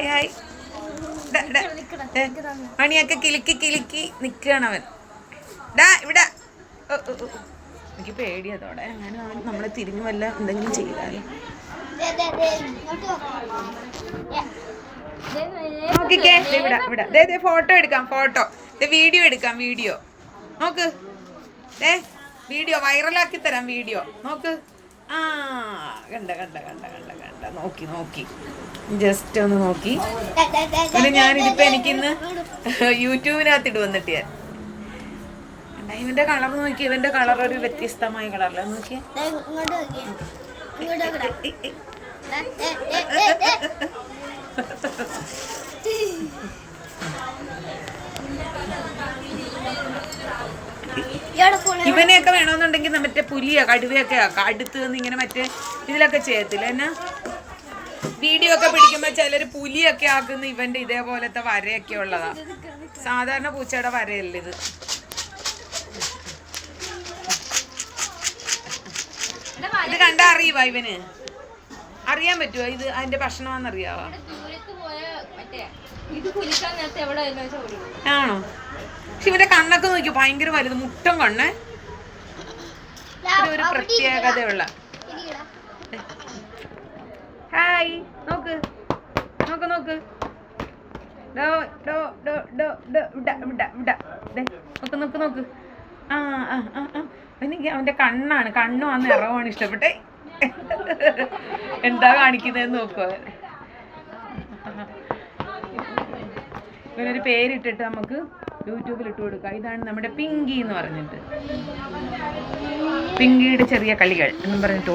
Hi hi. മണിയൊക്കെ കിലുക്കി കിലുക്കി നിൽക്കുകയാണ് അവൻ. ഡാ ഇവിടെ. എനിക്ക് പേടിയതോടെ അങ്ങനെ നമ്മളെ തിരിഞ്ഞു വല്ല എന്തെങ്കിലും ചെയ്താലും. ദേ ഫോട്ടോ എടുക്കാം ഫോട്ടോ. വീഡിയോ എടുക്കാം വീഡിയോ. നോക്ക്. വീഡിയോ വൈറലാക്കി തരാം വീഡിയോ. നോക്ക്. ആ കണ്ട കണ്ട കണ്ട കണ്ട കണ്ട. നോക്കി നോക്കി. ജസ്റ്റ് ഒന്ന് നോക്കി. പിന്നെ ഞാനിതിപ്പോ എനിക്കിന്ന് യൂട്യൂബിനകത്തിട്ട് വന്നിട്ട് ഞാൻ. ഇവന്റെ കളർ നോക്കി ഇവന്റെ കളർ ഒരു വ്യത്യസ്തമായ കളറില്ല നോക്കിയേ ഇങ്ങോട്ട് നോക്കിയേ ഇങ്ങോട്ട് നോക്കടാ. ഏ, ഏ, ദേ, ദേ, ദേ, ദേ, ദേ. ഇയാടെ ഫോണ് ഇവനെയൊക്കെ വേണമെന്നുണ്ടെങ്കിൽ മറ്റേ പുലിയോ കടുവയൊക്കെ ആക്കാം അടുത്ത് നിന്ന് ഇങ്ങനെ മറ്റേ ഇതിലൊക്കെ ചെയ്യത്തില്ല? എന്നാ? വീഡിയോ ഒക്കെ പിടിക്കുമ്പോ ചിലര് പുലിയൊക്കെ ആക്കുന്ന ഇവന്റെ ഇതേപോലത്തെ വരയൊക്കെ ഉള്ളതാ. സാധാരണ പൂച്ചയുടെ വരയല്ല ഇത്? ഇത് കണ്ട അറിയുവാ ഇവന്? അറിയാൻ പറ്റുമോ ഇത് അതിന്റെ ആയിരുന്നു ആണോ? പക്ഷെ ഇവന്റെ കണ്ണൊക്കെ നോക്കി ഭയങ്കര വലുത് മുട്ടം കണ്ണ്. ഒരു പ്രത്യേകതയുള്ള. ഹായ് നോക്ക്. നോക്ക് നോക്ക്. ഡോ ഡോ ഡോ ഡോ ഡോ ഇട ഇട ഇട നോക്ക് നോക്ക് നോക്ക്. ആ ആ എനിക്ക് അവന്റെ കണ്ണാണ്. കണ്ണും ആ നിറവാണ് ഇഷ്ടപ്പെട്ടേ. എന്താ കാണിക്കുന്നതെന്ന് നോക്കുക ഇവനൊരു പേരിട്ടിട്ട് നമുക്ക് യൂട്യൂബിൽ ഇട്ട് കൊടുക്കുക. ഇതാണ് നമ്മുടെ പിങ്കി എന്ന് പറഞ്ഞിട്ട്. പിങ്കിയുടെ ചെറിയ കളികൾ എന്നും പറഞ്ഞിട്ട്